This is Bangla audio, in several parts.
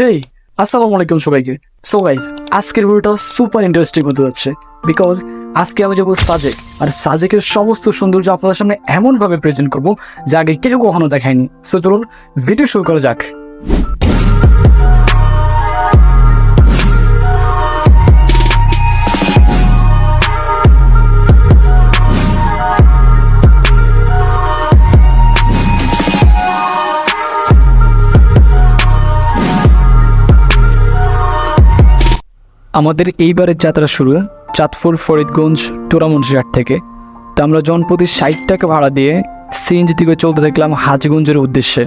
হেই আসসালামু আলাইকুম সবাইকে। সো গাইজ আজকের ভিডিওটা সুপার ইন্টারেস্টিং হতে যাচ্ছে বিকজ আজকে আমি যাব সাজেক। আর সাজেকের সমস্ত সৌন্দর্য আপনাদের সামনে এমনভাবে প্রেজেন্ট করব যা আগে কেউ কখনো দেখায়নি। সো চলুন ভিডিও শুরু করা যাক। আমাদের এইবারের যাত্রা শুরু চাঁদপুর, ফরিদগঞ্জ টোরামুন্সিহাট থেকে। তো আমরা জনপ্রতি ষাট টাকা ভাড়া দিয়ে সিএনজি থেকে চলতে থাকলাম হাজিগঞ্জের উদ্দেশ্যে।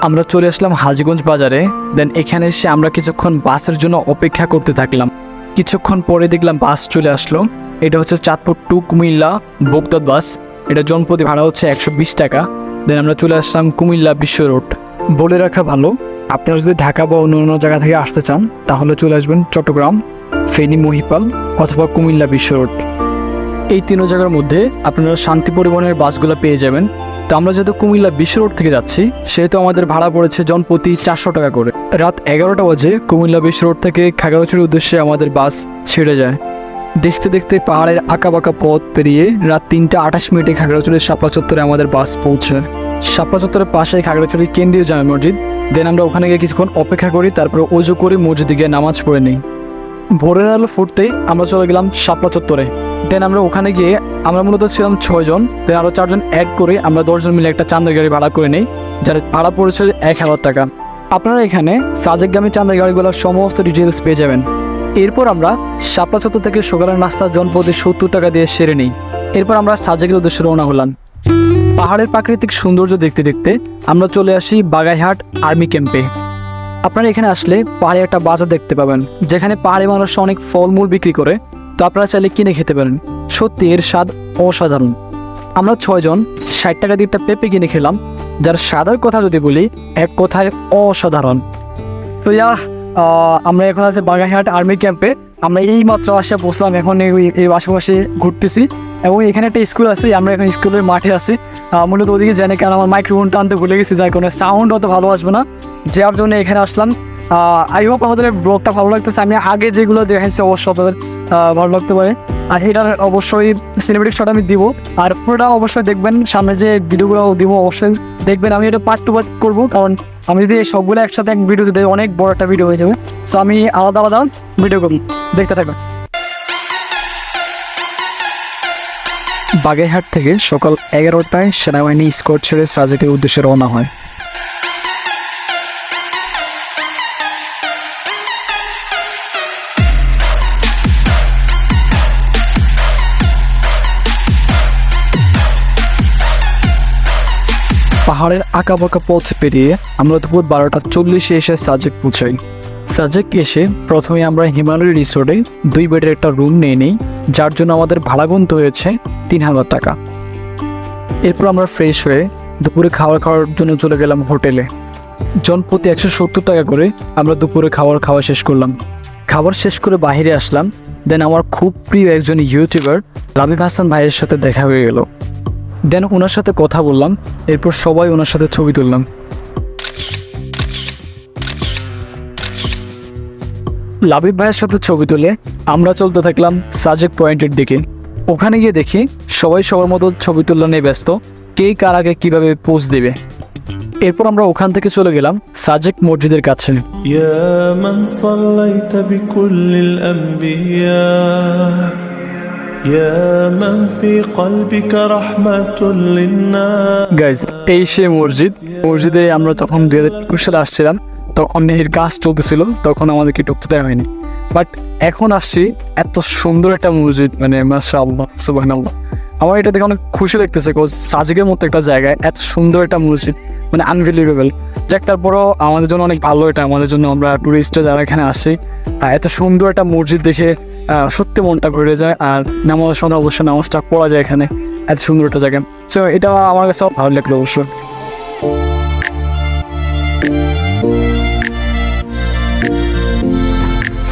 আমরা চলে আসলাম হাজিগঞ্জ বাজারে, দেন এখানে এসে আমরা কিছুক্ষণ বাসের জন্য অপেক্ষা করতে থাকলাম। কিছুক্ষণ পরে দেখলাম বাস চলে আসলো। এটা হচ্ছে চাঁদপুর টু কুমিল্লা বোগদাদ বাস। এটা জনপ্রতি ভাড়া হচ্ছে একশো বিশ টাকা। দেন আমরা চলে আসলাম কুমিল্লা বিশ্ব রোড। বলে রাখা ভালো আপনারা যদি ঢাকা বা অন্য অন্য জায়গা থেকে আসতে চান, তাহলে চলে আসবেন চট্টগ্রাম, ফেনী, মহিপাল অথবা কুমিল্লা বিশ্ব রোড। এই তিনও জায়গার মধ্যে আপনারা শান্তি পরিবহনের বাসগুলো পেয়ে যাবেন। তো আমরা যেহেতু কুমিল্লা বিশ্ব রোড থেকে যাচ্ছি, সেহেতু আমাদের ভাড়া পড়েছে জনপ্রতি চারশো টাকা করে। রাত এগারোটা বাজে কুমিল্লা বিশ্ব রোড থেকে খাগড়াছড়ির উদ্দেশ্যে আমাদের বাস ছেড়ে যায়। দেখতে দেখতে পাহাড়ের আঁকা বাঁকা পথ পেরিয়ে রাত তিনটা আঠাশ মিনিটে খাগড়াছড়ির শাপলা চত্বরে আমাদের বাস পৌঁছায়। শাপলা চত্বরের পাশে খাগড়াছড়ি কেন্দ্রীয় জামে মসজিদ। দেন আমরা ওখানে গিয়ে কিছুক্ষণ অপেক্ষা করি, তারপরে অজু করে মসজিদে গিয়ে নামাজ পড়ে নিই। ভোরের আলো ফুটতেই আমরা চলে গেলাম শাপলা চত্বরে। দেন আমরা ওখানে গিয়ে আমরা মূলত ছিলাম ছয়জন দেন আরও চারজন অ্যাড করে আমরা দশজন মিলে একটা চান্দের গাড়ি ভাড়া করে নিই, যার ভাড়া পড়েছে এক হাজার টাকা। আপনারা এখানে সাজেকগামী চান্দের গাড়িগুলোর সমস্ত ডিটেলস পেয়ে যাবেন। এরপর আমরা শাপলা চত্বর থেকে সকালের নাস্তা জনপদে সত্তর টাকা দিয়ে সেরে নিই। এরপর আমরা সাজেকের উদ্দেশ্যে রওনা হলাম। পাহাড়ের প্রাকৃতিক সৌন্দর্য দেখতে দেখতে আমরা চলে আসি বাগাইহাট আর্মি ক্যাম্পে। আপনারা এখানে আসলে পাহাড়ে একটা বাজার দেখতে পাবেন, যেখানে পাহাড়ি মানুষ অনেক ফলমূল বিক্রি করে, তো আপনারা চাইলে কিনে খেতে পারেন। সত্যি, এর স্বাদ অসাধারণ। আমরা ছয়জন ষাট টাকা দিয়ে একটা পেঁপে কিনে খেলাম, যার স্বাদের কথা যদি বলি, এক কথায় অসাধারণ। তো ইয়া আমরা এখন আছে বাগাইহাট আর্মি ক্যাম্পে, আমরা এই মাত্র আসে বসলাম, এখন এই- আশেপাশে ঘুরতেছি। এবং এখানে একটা স্কুল আছে, আমরা এখন স্কুলের মাঠে আছি। মূলত ওদিকে জানি কারণ আমার মাইক্রোফোনটা আনতে ভুলে গেছি, যার কোনো সাউন্ড অত ভালো আসবে না। যার জন্য এখানে আসলাম। আই হোপ আমাদের ব্লগটা ভালো লাগতেছে। আমি আগে যেগুলো দেখাইছি, অবশ্যই আপনাদের ভালো লাগতে পারে। আর এটার অবশ্যই সিনেমেটিক শট আমি দিব। আর পুরোটা অবশ্যই দেখবেন, সামনে যে ভিডিওগুলো দিব, অবশ্যই দেখবেন। আমি এটা পার্ট টু পার্ট করব, কারণ আমি যদি সবগুলো একসাথে এক ভিডিও দেয় অনেক বড় একটা ভিডিও হয়ে যাবে। সো আমি আলাদা আলাদা ভিডিও করব। দেখতে থাকবেন। বাগেরহাট থেকে সকাল এগারোটায় সেনাবাহিনী স্কোয়াড ছেড়ে সাজেকের উদ্দেশ্যে রওনা হয়। পাহাড়ের আঁকা বাঁকা পথ পেরিয়ে আমরা দুপুর বারোটা চল্লিশে এসে সাজেক পৌঁছাই। সাজেক এসে প্রথমে আমরা হিমালয় রিসোর্টে দুই বেডের একটা রুম নিয়ে নিই, যার জন্য আমাদের ভাড়া গুনতে হয়েছে তিন হাজার টাকা। এরপর আমরা ফ্রেশ হয়ে দুপুরে খাবার খাওয়ার জন্য চলে গেলাম হোটেলে। জনপ্রতি একশো সত্তর টাকা করে আমরা দুপুরে খাবার খাওয়া শেষ করলাম। খাবার শেষ করে বাইরে আসলাম, দেন আমার খুব প্রিয় একজন ইউটিউবার লাবিব হাসান ভাইয়ের সাথে দেখা হয়ে গেল। দেন ওনার সাথে কথা বললাম, এরপর সবাই ওনার সাথে ছবি তুললাম। লাবিব ভাইয়ের সাথে ছবি তুলে আমরা চলতে থাকলাম সাজেক পয়েন্টের দিকে। ওখানে গিয়ে দেখি সবাই সবার মতো ছবি তুলনা নিয়ে ব্যস্ত। কে কার আগে কীভাবে পোজ দেবে। এরপর আমরা ওখান থেকে চলে গেলাম সাজেক মসজিদের কাছে। গাইজ এই সে মসজিদ। মসজিদে আমরা যখন দুই হাজার একুশ সালে আসছিলাম তখন এর কাজ চলতেছিল, তখন আমাদেরকে ঢুকতে দেওয়া হয়নি। বাট এখন আসছি, এত সুন্দর একটা মসজিদ মানে আল্লাহ আমার এটা দেখে অনেক খুশি লাগতেছে সাজিকের মতো একটা জায়গায় এত সুন্দর একটা মসজিদ মানে আনবিলিভেবল যাক, তারপরও আমাদের জন্য অনেক ভালো এটা, আমাদের জন্য আমরা টুরিস্টরা যারা এখানে আসি এত সুন্দর একটা মসজিদ দেখে সত্যি মনটা ভরে যায়। আর নামাজ সময় অবশ্যই নামাজটা পড়া যায় এখানে, এত সুন্দর একটা জায়গা। সো এটা আমার কাছে ভালো লাগল অবশ্যই।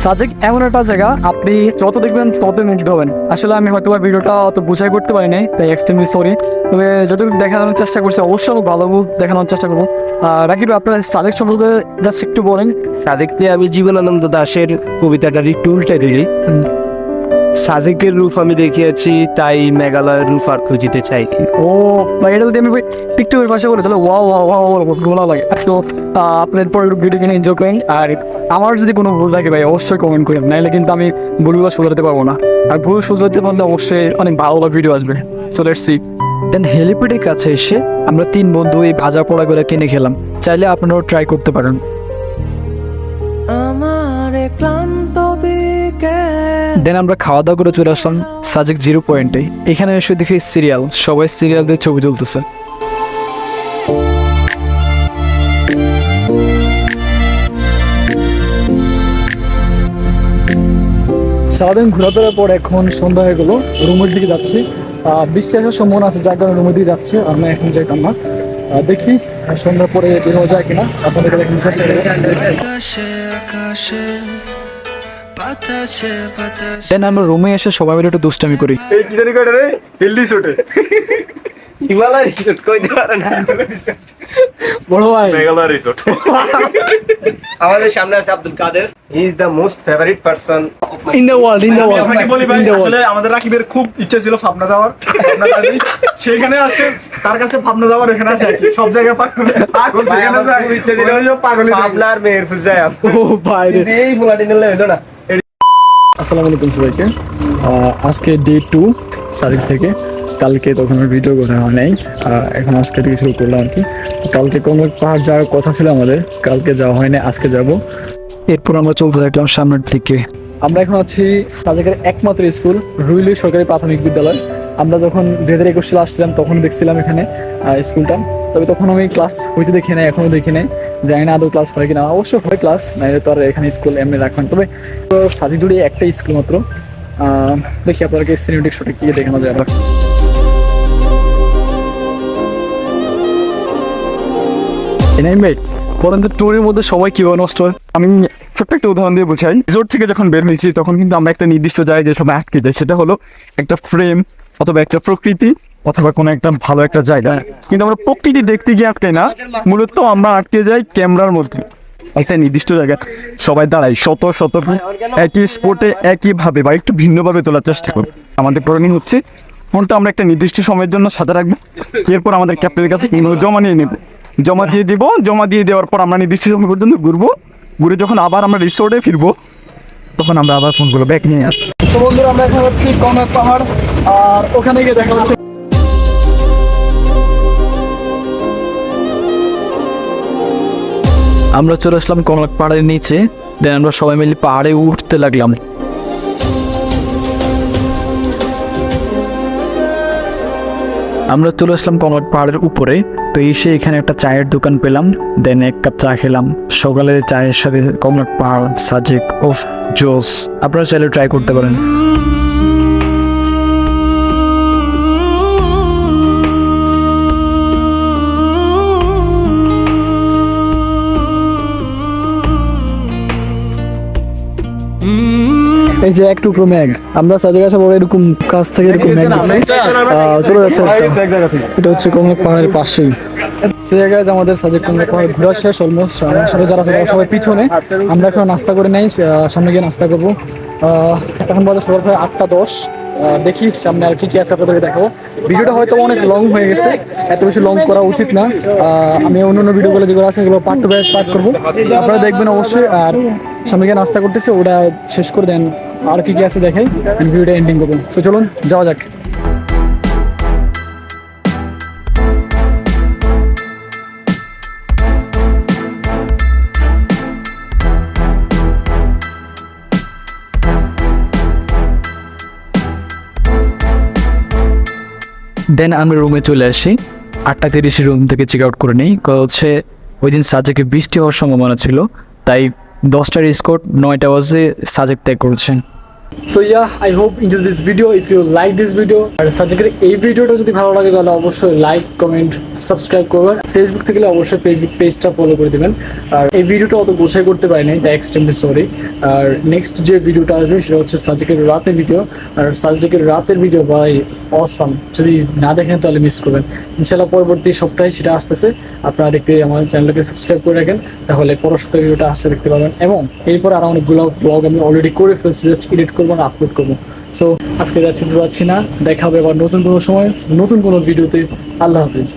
সাজেক এমন একটা জায়গা আপনি যত দেখবেন তত মুগ্ধ হবেন আসলে আমি হয়তো ভিডিওটা অত বুঝাই করতে পারি নাই তাই এক্সটেন্ডলি সরি তবে যতটুকু দেখানোর চেষ্টা করছি অবশ্যই আমি ভালো দেখানোর চেষ্টা করব। আর রাকিব আপনার সাজেক সম্পর্কে জাস্ট একটু বলেন। সাজেককে আমি জীবনানন্দ দাসের কবিতাটা একটু উল্টে দিলি সাজেকের রূপ আমি দেখিয়েছি তাই মেঘালয়ের রূপ আর খুঁজিতে চাই ও ভাই এটা যদি আমি টিকটকের ভাষা বলি তাহলে ওয়াও ওয়াও ওয়াও বলা লাগে। তো আপনার পর ভিডিও কিনে এনজয় করেন আর আমার যদি কোনো ভুল থাকে ভাই অবশ্যই কমেন্ট করেন নাহলে কিন্তু আমি ভুলগুলো শুধরাতে পারব না। আর ভুল শুধরাতে পারলে অবশ্যই অনেক ভালো ভালো ভিডিও আসবে। সো লেটস সি দেন হেলিপ্যাডের কাছে এসে আমরা তিন বন্ধু এই ভাজা পোড়াগুলো কিনে খেলাম। চাইলে আপনারাও ট্রাই করতে পারেন। আমার দেন আমরা খাওয়া দাওয়া করে চলে আসলাম সাজেক জিরো পয়েন্টে। এখানে এসে দেখি সিরিয়াল সবাই সিরিয়াল দিয়ে ছবি তুলতেছে। সারাদিন ঘোরাফেরার পর এখন সন্ধ্যা হয়ে গেলো রুমের দিকে যাচ্ছি। আহ, বৃষ্টি আসার সম্ভাবনা আছে যার কারণে রুমের দিকে যাচ্ছি আমরা এখন যাইতাম না। দেখি সন্ধ্যার পরে বের হওয়া যায় কিনা। আপনাদেরকে দেখানোর চেষ্টা দেন আমরা রুমে এসে সবাই মিলে একটু দুষ্টামি করি। এই কি জানি কয়টা রে হিমালয় রিসোর্ট কইতে পারে না? বড় ভাই। মেঘালয় রিসোর্ট আমাদের সামনে আছে Abdul Kader. He is the most favourite person in the world in the আপনাকে বলি ভাই আসলে আমাদের রাকিবের খুব ইচ্ছা ছিল ফাপনা যাওয়ার। সেইখানে আছে তার কাছে ফাপনা যাওয়ার এখানে আসে আর কি। সব জায়গায় পাগল পাগল যেখানে যায় ওখানে সব পাগলই থাকে। পাবলার মেয়ের ফুজায় ও ভাই এই ফুলাটি নিলে হইল না। আসসালামু আলাইকুম সবাইকে। আজকে ডে টু তারিখ থেকে। কালকে তখন ভিডিও করা হয় নাই। এখন আজকে থেকে শুরু করলাম আর কি। কালকে কোনো পাহাড় যাওয়ার কথা ছিল আমাদের। কালকে যাওয়া হয়নি, আজকে যাব। এরপর আমরা চলতে থাকলাম সামনের দিকে। আমরা এখন আছি তাদের একমাত্র স্কুল রুইলি সরকারি প্রাথমিক বিদ্যালয়। আমরা যখন দু হাজার একুশ সালে আসছিলাম তখন দেখছিলাম এখানে স্কুলটা। তবে তখন আমি ক্লাস হইতে দেখি নাই, এখনও দেখি নাই। জানি না আদৌ ক্লাস হয় কিনা অবশ্যই হয় ক্লাস নাইলে তো আর এখানে স্কুল এমনি রাখবেন তবে, তো সাদিদুড়ি একটাই স্কুল মাত্র। দেখি আপনাদেরকে সিনেমেটিক শটে গিয়ে দেখানো যায় এনাইম ভাই পরন্ত ট্যুরের মধ্যে সবাই কীভাবে নষ্ট হয়? আমি ছোট্ট একটা উদাহরণ দিয়ে বোঝাই। রিসোর্ট থেকে যখন বের হয়েছি, তখন কিন্তু আমরা একটা নির্দিষ্ট জায়গায় যে সময় আটকে যাই, সেটা হলো একটা ফ্রেম অথবা একটা প্রকৃতি। অথবা কোনো একটা ভালো একটা জায়গা। কিন্তু আমরা প্রকৃতি দেখতে গিয়ে আটকে না। মূলত আমরা আটকে যাই ক্যামেরার মধ্যে। একটা নির্দিষ্ট জায়গা। সবাই দাঁড়াই শত শত একই স্পোর্টে একইভাবে বা একটু ভিন্নভাবে তোলার চেষ্টা করি আমাদের করণীয় হচ্ছে ফোনটা আমরা একটা নির্দিষ্ট সময়ের জন্য সাথে রাখব। এরপর আমাদের ক্যাপ্টেনের কাছে জমা নিয়ে নেব। জমা দিয়ে দিব। জমা দিয়ে দেওয়ার পর আমরা নির্দিষ্ট সময় পর্যন্ত ঘুরবো। ঘুরে যখন আবার আমরা রিসোর্টে ফিরবো, তখন আমরা আবার ফোনগুলো ব্যাক নিয়ে আসব। বন্ধুরা, আমরা এখন হচ্ছি কনক পাহাড়। আর ওখানে গিয়ে দেখা হচ্ছে আমরা চলে আসলাম কনক পাহাড়ের নিচে। দেন আমরা সবাই মিলে পাহাড়ে উঠতে লাগলাম। আমরা চলে আসলাম কনক পাহাড়ের উপরে। তো এসে এখানে একটা চায়ের দোকান পেলাম। দেন এক কাপ চা খেলাম। সকালের চায়ের সাথে কনক পাহাড় সাজেক ওফ জোস আপনারা চাইলে ট্রাই করতে পারেন। এই যে এক টুকরো ম্যাগ। আমরা সাজেক আসা বড় এরকম কাছ থেকে এরকম ম্যাগ চলে যাচ্ছে। এটা হচ্ছে কমলক পাহাড়ের পাশেই। সে জায়গায় যে আমাদের সাজেক কমলক পাহাড় ঘোরা শেষ অলমোস্ট আমার সাথে যারা আছে সবাই পিছনে আমরা এখন নাস্তা করে নেই সামনে গিয়ে নাস্তা করব। এখন বাজে সবার প্রায় আটটা দশ। দেখি সামনে আর কি কি আছে আপনাদেরকে দেখাবো। ভিডিওটা হয়তো অনেক লং হয়ে গেছে। এত বেশি লং করা উচিত না। আহ, আমি অন্য অন্য ভিডিওগুলো যেগুলো আছে সেগুলো পার্ট টু পার্ট করব। আপনারা দেখবেন অবশ্যই। আর সামনে গিয়ে নাস্তা করতেছি ওটা শেষ করে দেন। আর কি কি আছে দেখাই ভিডিওটা এন্ডিং করব তো চলুন, যাওয়া যাক। দেন আমি রুমে চলে আসি। আটটা তিরিশে রুম থেকে চেক আউট করে নিই। হচ্ছে ওই দিন সাজেকে বৃষ্টি হওয়ার সম্ভাবনা ছিল, তাই দশটার স্কোর নয়টা বাজে সাজেক ত্যাগ করেছেন। So yeah I hope in this video if you like this video আর সাজেকের এই ভিডিওটা যদি ভালো লাগে, তাহলে অবশ্যই লাইক কমেন্ট সাবস্ক্রাইব করবেন। ফেসবুক থেকে অবশ্যই ফেসবুক পেজটা ফলো করে দেবেন। আর এই ভিডিওটা অত গোছাই করতে পারিনি তাই এক্সট্রিমলি সরি আর নেক্সট যে ভিডিওটা আসবে, সেটা হচ্ছে সাজেকের রাতের ভিডিও আর সাজেকের রাতের ভিডিও ভাই অসাম যদি না দেখেন, তাহলে মিস করবেন। ইনশাল্লাহ পরবর্তী সপ্তাহে সেটা আসতেছে। আপনারা দেখতে আমার চ্যানেলকে সাবস্ক্রাইব করে রাখেন, তাহলে পরের সপ্তাহে ভিডিওটা আসতে দেখতে পাবেন এবং এরপর আরও অনেকগুলো ব্লগ আমি অলরেডি করে ফেলছি জাস্ট এডিট করব না আপলোড করব। সো আজকে যাচ্ছি যাচ্ছি না। দেখা হবে আবার নতুন কোনো সময়, নতুন কোনো ভিডিওতে আল্লাহ হাফিজ।